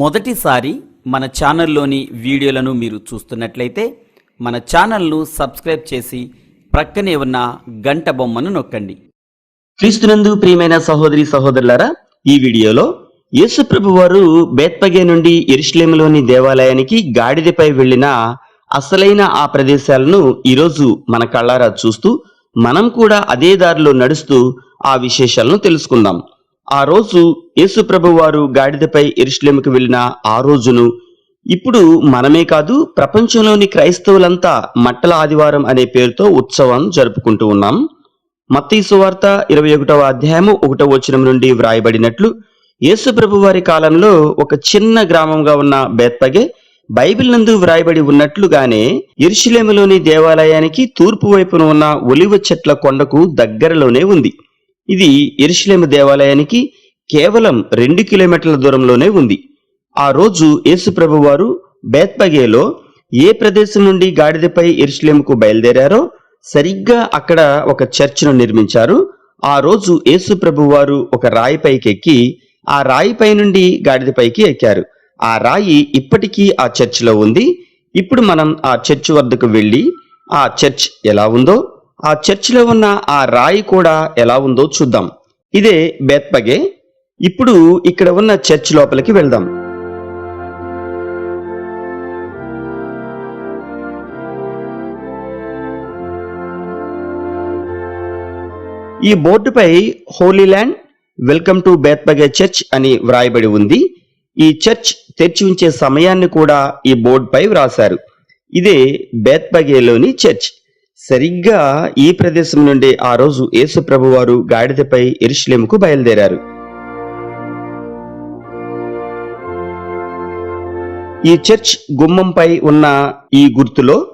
మొదటిసారి మన ఛానల్లోని వీడియోలను మీరు చూస్తున్నట్లయితే మన ఛానల్ను సబ్స్క్రైబ్ చేసి ప్రక్కనే ఉన్న గంట బొమ్మను నొక్కండి. క్రీస్తునందు ప్రియమైన సహోదరి సహోదరులారా ఈ వీడియోలో యేసుప్రభు వారు బేత్పగే నుండి ఎరుషలేములోని దేవాలయానికి గాడిదపై వెళ్ళిన అసలైన ఆ ప్రదేశాలను ఈరోజు మన కళ్ళారా చూస్తూ మనం కూడా అదే దారిలో నడుస్తూ ఆ విశేషాలను తెలుసుకుందాం. ఆ రోజు యేసుప్రభు వారు గాడిదపై ఎరుషలేముకు వెళ్ళిన ఆ రోజును ఇప్పుడు మనమే కాదు ప్రపంచంలోని క్రైస్తవులంతా మట్టల ఆదివారం అనే పేరుతో ఉత్సవం జరుపుకుంటూ ఉన్నాం. మత్తయి సువార్త ఇరవై ఒకటవ అధ్యాయము ఒకటవ వచనం నుండి వ్రాయబడినట్లు యేసుప్రభు వారి కాలంలో ఒక చిన్న గ్రామంగా ఉన్న బేత్పగే బైబిల్ నందు వ్రాయబడి ఉన్నట్లుగానే ఎరుషలేములోని దేవాలయానికి తూర్పు వైపున ఉన్న ఒలివ చెట్ల కొండకు దగ్గరలోనే ఉంది. ఇది ఎరుషలేము దేవాలయానికి కేవలం రెండు కిలోమీటర్ల దూరంలోనే ఉంది. ఆ రోజు యేసుప్రభు వారు బేత్పగేలో ఏ ప్రదేశం నుండి గాడిదపై ఎరుషలేముకు బయలుదేరారో సరిగ్గా అక్కడ ఒక చర్చ్ను నిర్మించారు. ఆ రోజు యేసుప్రభు వారు ఒక రాయిపైకి ఎక్కి ఆ రాయిపై నుండి గాడిదపైకి ఎక్కారు. ఆ రాయి ఇప్పటికీ ఆ చర్చిలో ఉంది. ఇప్పుడు మనం ఆ చర్చ్ వద్దకు వెళ్ళి ఆ చర్చ్ ఎలా ఉందో ఆ చర్చిలో ఉన్న ఆ రాయి కూడా ఎలా ఉందో చూద్దాం. ఇదే బేత్పగే. ఇప్పుడు ఇక్కడ ఉన్న చర్చ్ లోపలికి వెళ్దాం. ఈ బోర్డుపై holy land welcome to Bethphage church అని వ్రాయబడి ఉంది. ఈ చర్చ్ తెరిచి ఉంచే సమయాన్ని కూడా ఈ బోర్డుపై వ్రాశారు. ఇదే బేత్పగేలోని చర్చ్. సరిగ్గా ఈ ప్రదేశం నుండి ఆ రోజు యేసు ప్రభువారు గాడిదపై ఎరుషులేముకు బయలుదేరారు. ఈ చర్చ్ గుమ్మంపై ఉన్న ఈ గుర్తులో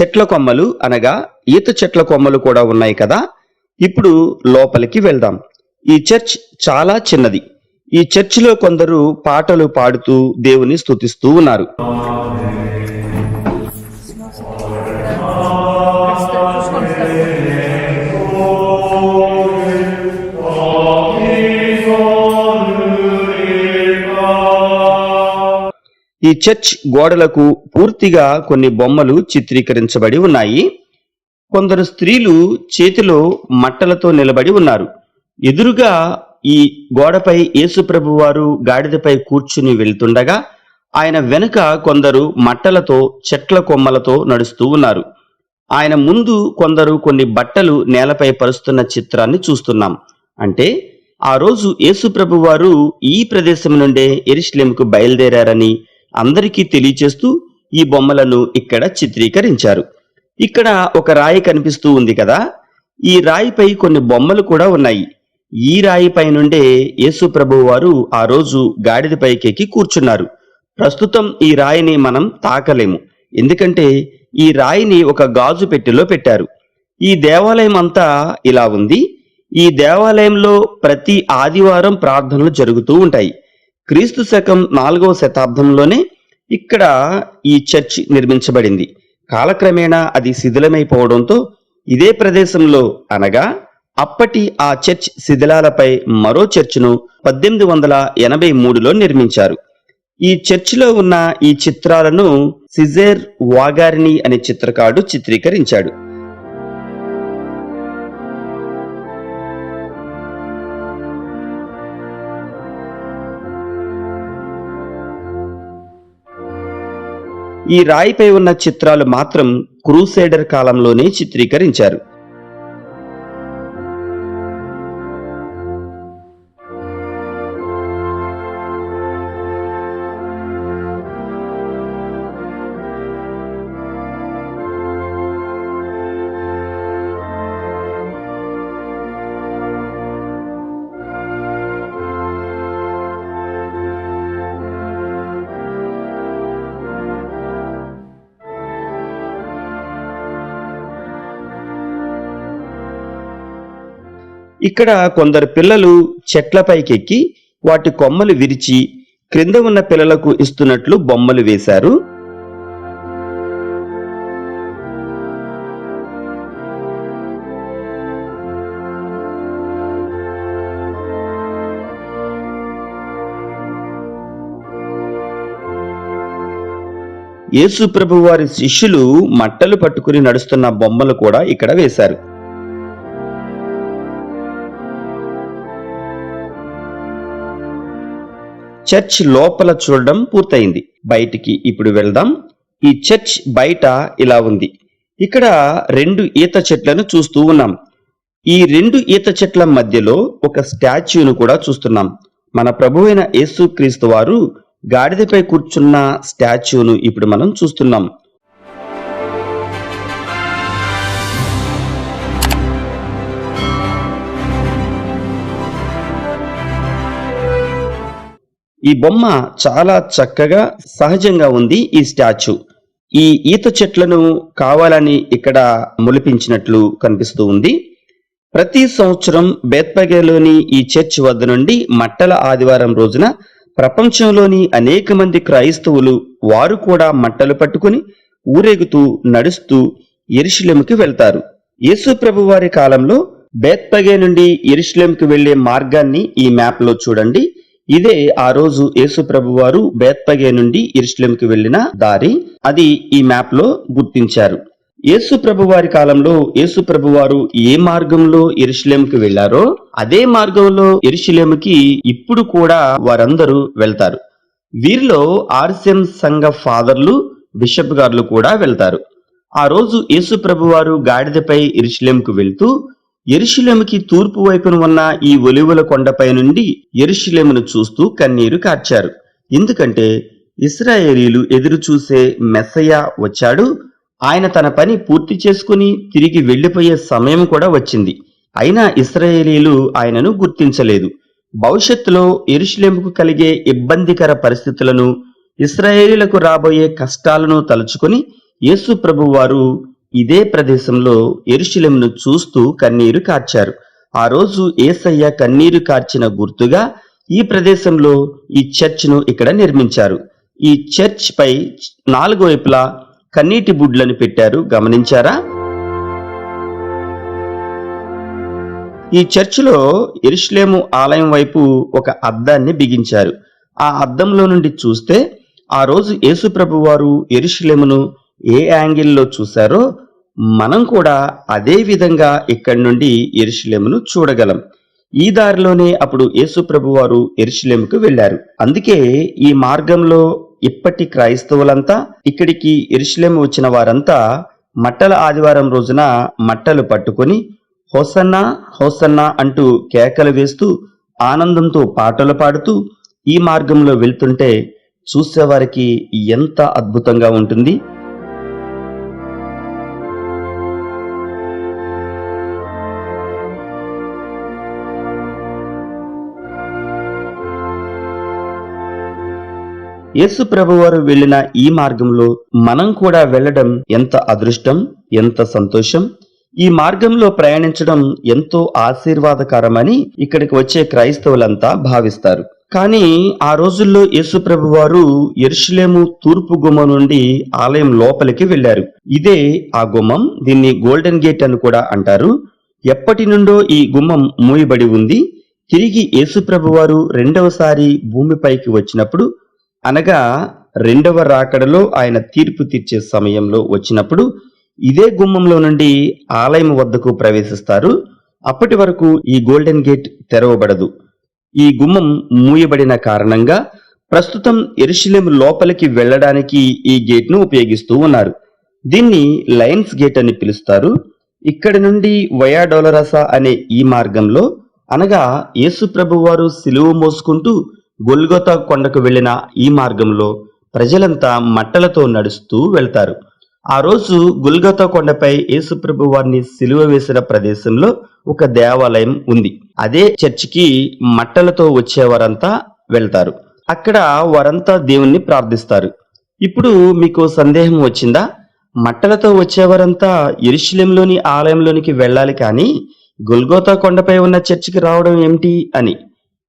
చెట్ల కొమ్మలు అనగా ఈత చెట్ల కొమ్మలు కూడా ఉన్నాయి కదా? ఇప్పుడు లోపలికి వెళ్దాం. ఈ చర్చ్ చాలా చిన్నది. ఈ చర్చిలో కొందరు పాటలు పాడుతూ దేవుని స్తుతిస్తూ ఉన్నారు. ఈ చర్చ్ గోడలకు పూర్తిగా కొన్ని బొమ్మలు చిత్రీకరించబడి ఉన్నాయి. కొందరు స్త్రీలు చేతిలో మట్టలతో నిలబడి ఉన్నారు. ఎదురుగా ఈ గోడపై యేసుప్రభు వారు గాడిదపై కూర్చుని వెళ్తుండగా ఆయన వెనుక కొందరు మట్టలతో చెట్ల కొమ్మలతో నడుస్తూ ఉన్నారు. ఆయన ముందు కొందరు కొన్ని బట్టలు నేలపై పరుస్తున్న చిత్రాన్ని చూస్తున్నాం. అంటే ఆ రోజు యేసుప్రభు వారు ఈ ప్రదేశం నుండే ఎరుషలేంకు బయలుదేరారని అందరికీ తెలియచేస్తూ ఈ బొమ్మలను ఇక్కడ చిత్రీకరించారు. ఇక్కడ ఒక రాయి కనిపిస్తూ ఉంది కదా. ఈ రాయిపై కొన్ని బొమ్మలు కూడా ఉన్నాయి. ఈ రాయిపై నుండే యేసు ప్రభు వారు ఆ రోజు గాడిదపైకెక్కి కూర్చున్నారు. ప్రస్తుతం ఈ రాయిని మనం తాకలేము. ఎందుకంటే ఈ రాయిని ఒక గాజు పెట్టెలో పెట్టారు. ఈ దేవాలయం అంతా ఇలా ఉంది. ఈ దేవాలయంలో ప్రతి ఆదివారం ప్రార్థనలు జరుగుతూ ఉంటాయి. క్రీస్తు శకం నాలుగవ శతాబ్దంలోనే ఇక్కడ ఈ చర్చ్ నిర్మించబడింది. కాలక్రమేణా అది శిథిలమైపోవడంతో ఇదే ప్రదేశంలో అనగా అప్పటి ఆ చర్చ్ శిథిలాలపై మరో చర్చ్ను పద్దెనిమిది వందల ఎనభై మూడులో నిర్మించారు. ఈ చర్చిలో ఉన్న ఈ చిత్రాలను సిజేర్ వాగారిని అనే చిత్రకారుడు చిత్రీకరించాడు. ఈ రాయిపై ఉన్న చిత్రాలు మాత్రం క్రూసైడర్ కాలంలోనే చిత్రీకరించారు. ఇక్కడ కొందరు పిల్లలు చెట్లపైకెక్కి వాటి కొమ్మలు విరిచి క్రింద ఉన్న పిల్లలకు ఇస్తున్నట్లు బొమ్మలు వేశారు. యేసు వారి శిష్యులు మట్టలు పట్టుకుని నడుస్తున్న బొమ్మలు కూడా ఇక్కడ వేశారు. చర్చ్ లోపల చూడడం పూర్తయింది. బయటికి ఇప్పుడు వెళ్దాం. ఈ చర్చ్ బయట ఇలా ఉంది. ఇక్కడ రెండు ఈత చెట్లను చూస్తూ ఉన్నాం. ఈ రెండు ఈత చెట్ల మధ్యలో ఒక స్టాచ్యూను కూడా చూస్తున్నాం. మన ప్రభువైన యేసుక్రీస్తు వారు గాడిదపై కూర్చున్న స్టాచ్యూను ఇప్పుడు మనం చూస్తున్నాం. ఈ బొమ్మ చాలా చక్కగా సహజంగా ఉంది ఈ స్టాచ్యూ. ఈ ఈత చెట్లను కావాలని ఇక్కడ మొలిపించినట్లు కనిపిస్తూ ఉంది. ప్రతి సంవత్సరం బేత్పగేలోని ఈ చర్చ్ వద్ద నుండి మట్టల ఆదివారం రోజున ప్రపంచంలోని అనేక మంది క్రైస్తవులు వారు కూడా మట్టలు పట్టుకుని ఊరేగుతూ నడుస్తూ ఎరుషులెంకి వెళ్తారు. యేసు ప్రభు వారి కాలంలో బేత్పగే నుండి ఎరుషులెంకి వెళ్ళే మార్గాన్ని ఈ మ్యాప్లో చూడండి. ఇదే ఆ రోజు యేసు ప్రభు వారు బేత్పగే నుండి ఎరుషులెంకి వెళ్ళిన దారి. అది ఈ మ్యాప్లో గుర్తించారు. యేసు ప్రభు వారి కాలంలో యేసు ప్రభు వారు ఏ మార్గంలో ఎరుషులేంకి వెళ్ళారో అదే మార్గంలో ఎరుషులేముకి ఇప్పుడు కూడా వారందరూ వెళ్తారు. వీరిలో ఆర్సిఎం సంఘ ఫాదర్లు బిషప్ గారులు కూడా వెళ్తారు. ఆ రోజు యేసు ప్రభు వారు గాడిదపై ఇరుషులేంకు వెళ్తూ ఎరుషులేముకి తూర్పు వైపున ఉన్న ఈ ఒలివుల కొండపై నుండి ఎరుషులేమును చూస్తూ కన్నీరు కార్చారు. ఎందుకంటే ఇస్రాయేలీలు ఎదురు చూసే మెస్సయ్య వచ్చాడు. ఆయన తన పని పూర్తి చేసుకుని తిరిగి వెళ్ళిపోయే సమయం కూడా వచ్చింది. అయినా ఇస్రాయేలీలు ఆయనను గుర్తించలేదు. భవిష్యత్తులో ఎరుషులేముకు కలిగే ఇబ్బందికర పరిస్థితులను ఇస్రాయేలీలకు రాబోయే కష్టాలను తలుచుకుని యేసు ప్రభు వారు ఇదే ప్రదేశంలో ఎరుషులేమును చూస్తూ కన్నీరు కార్చారు. ఆ రోజు ఏసయ్య కన్నీరు కార్చిన గుర్తుగా ఈ ప్రదేశంలో ఈ చర్చ్ను ఇక్కడ నిర్మించారు. ఈ చర్చ్ పై నాలుగు వైపులా కన్నీటి బుడ్లను పెట్టారు. గమనించారా? ఈ చర్చిలో ఎరుషులేము ఆలయం వైపు ఒక అద్దాన్ని బిగించారు. ఆ అద్దంలో నుండి చూస్తే ఆ రోజు యేసుప్రభు వారు ఎరుషులేమును ఏ యాంగిల్లో చూశారో మనం కూడా అదే విధంగా ఇక్కడి నుండి ఎరుషులేమును చూడగలం. ఈ దారిలోనే అప్పుడు యేసుప్రభు వారు ఎరుషులేముకు వెళ్ళారు అందుకే ఈ మార్గంలో ఇప్పటి క్రైస్తవులంతా ఇక్కడికి ఎరుషులేము వచ్చిన వారంతా మట్టల ఆదివారం రోజున మట్టలు పట్టుకొని హోసన్నా హోసన్నా అంటూ కేకలు వేస్తూ ఆనందంతో పాటలు పాడుతూ ఈ మార్గంలో వెళ్తుంటే చూసేవారికి ఎంత అద్భుతంగా ఉంటుంది. యేసు ప్రభువారు వెళ్ళిన ఈ మార్గంలో మనం కూడా వెళ్ళడం ఎంత అదృష్టం ఎంత సంతోషం? ఈ మార్గంలో ప్రయాణించడం ఎంతో ఆశీర్వాదకరమని ఇక్కడికి వచ్చే క్రైస్తవులంతా భావిస్తారు. కానీ ఆ రోజుల్లో యేసుప్రభు వారు ఎరుషులేము తూర్పు గుమ్మం నుండి ఆలయం లోపలికి వెళ్ళారు ఇదే ఆ గుమ్మం దీన్ని గోల్డెన్ గేట్ అని కూడా అంటారు. ఎప్పటి నుండో ఈ గుమ్మం మూయబడి ఉంది. తిరిగి యేసుప్రభు వారు రెండవసారి భూమిపైకి వచ్చినప్పుడు అనగా రెండవ రాకడలో ఆయన తీర్పు తీర్చే సమయంలో వచ్చినప్పుడు ఇదే గుమ్మంలో నుండి ఆలయం వద్దకు ప్రవేశిస్తారు. అప్పటి వరకు ఈ గోల్డెన్ గేట్ తెరవబడదు. ఈ గుమ్మం మూయబడిన కారణంగా ప్రస్తుతం ఎరుషులేం లోపలికి వెళ్ళడానికి ఈ గేట్ను ఉపయోగిస్తూ ఉన్నారు. దీన్ని లయన్స్ గేట్ అని పిలుస్తారు. ఇక్కడ నుండి వయా డోలరసా అనే ఈ మార్గంలో అనగా యేసు ప్రభువారు వారు సిలువ మోసుకుంటూ గొల్గొతా కొండకు వెళ్ళిన ఈ మార్గంలో ప్రజలంతా మట్టలతో నడుస్తూ వెళ్తారు. ఆ రోజు గుల్గొతా కొండపై యేసుప్రభు వారిని సిలువ వేసిన ప్రదేశంలో ఒక దేవాలయం ఉంది. అదే చర్చికి మట్టలతో వచ్చేవారంతా వెళ్తారు. అక్కడ వారంతా దేవుణ్ణి ప్రార్థిస్తారు. ఇప్పుడు మీకు సందేహం వచ్చిందా? మట్టలతో వచ్చేవారంతా ఎరుషులెంలోని ఆలయంలోనికి వెళ్ళాలి కానీ గుల్గోతా కొండపై ఉన్న చర్చికి రావడం ఏమిటి అని?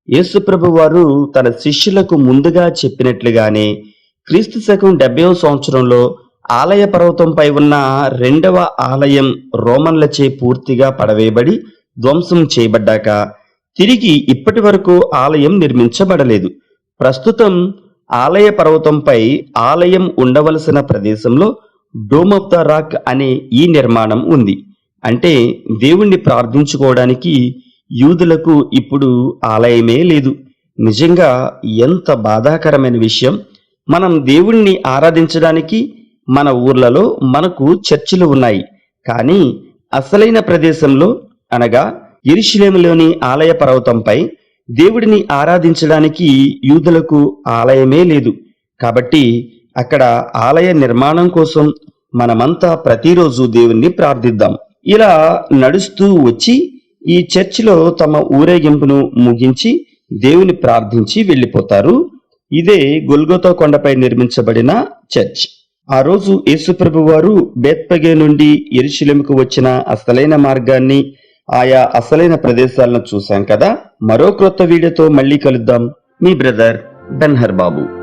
యేసుప్రభు వారు తన శిష్యులకు ముందుగా చెప్పినట్లుగానే క్రీస్తు శకం డెబ్బై సంవత్సరంలో ఆలయ పర్వతంపై ఉన్న రెండవ ఆలయం రోమన్లచే పూర్తిగా పడవేయబడి ధ్వంసం చేయబడ్డాక తిరిగి ఇప్పటి వరకు ఆలయం నిర్మించబడలేదు. ప్రస్తుతం ఆలయ పర్వతంపై ఆలయం ఉండవలసిన ప్రదేశంలో డోమ్ ఆఫ్ ద రాక్ అనే ఈ నిర్మాణం ఉంది. అంటే దేవుణ్ణి ప్రార్థించుకోవడానికి యూదులకు ఇప్పుడు ఆలయమే లేదు. నిజంగా ఎంత బాధాకరమైన విషయం. మనం దేవుణ్ణి ఆరాధించడానికి మన ఊర్లలో మనకు చర్చిలు ఉన్నాయి. కానీ అసలైన ప్రదేశంలో అనగా ఇరుషులేములోని ఆలయ పర్వతంపై దేవుడిని ఆరాధించడానికి యూదులకు ఆలయమే లేదు. కాబట్టి అక్కడ ఆలయ నిర్మాణం కోసం మనమంతా ప్రతిరోజు దేవుణ్ణి ప్రార్థిద్దాం. ఇలా నడుస్తూ వచ్చి ఈ చర్చిలో తమ ఊరేగింపును ముగించి దేవుని ప్రార్థించి వెళ్ళిపోతారు. ఇదే గొల్గోతా కొండపై నిర్మించబడిన చర్చ్. ఆ రోజు యేసుప్రభు వారు బేత్పగే నుండి ఎరుశిలెముకు వచ్చిన అసలైన మార్గాన్ని ఆయా అసలైన ప్రదేశాలను చూశాం కదా. మరో క్రొత్త వీడియోతో మళ్ళీ కలుద్దాం. మీ బ్రదర్ బెన్హర్ బాబు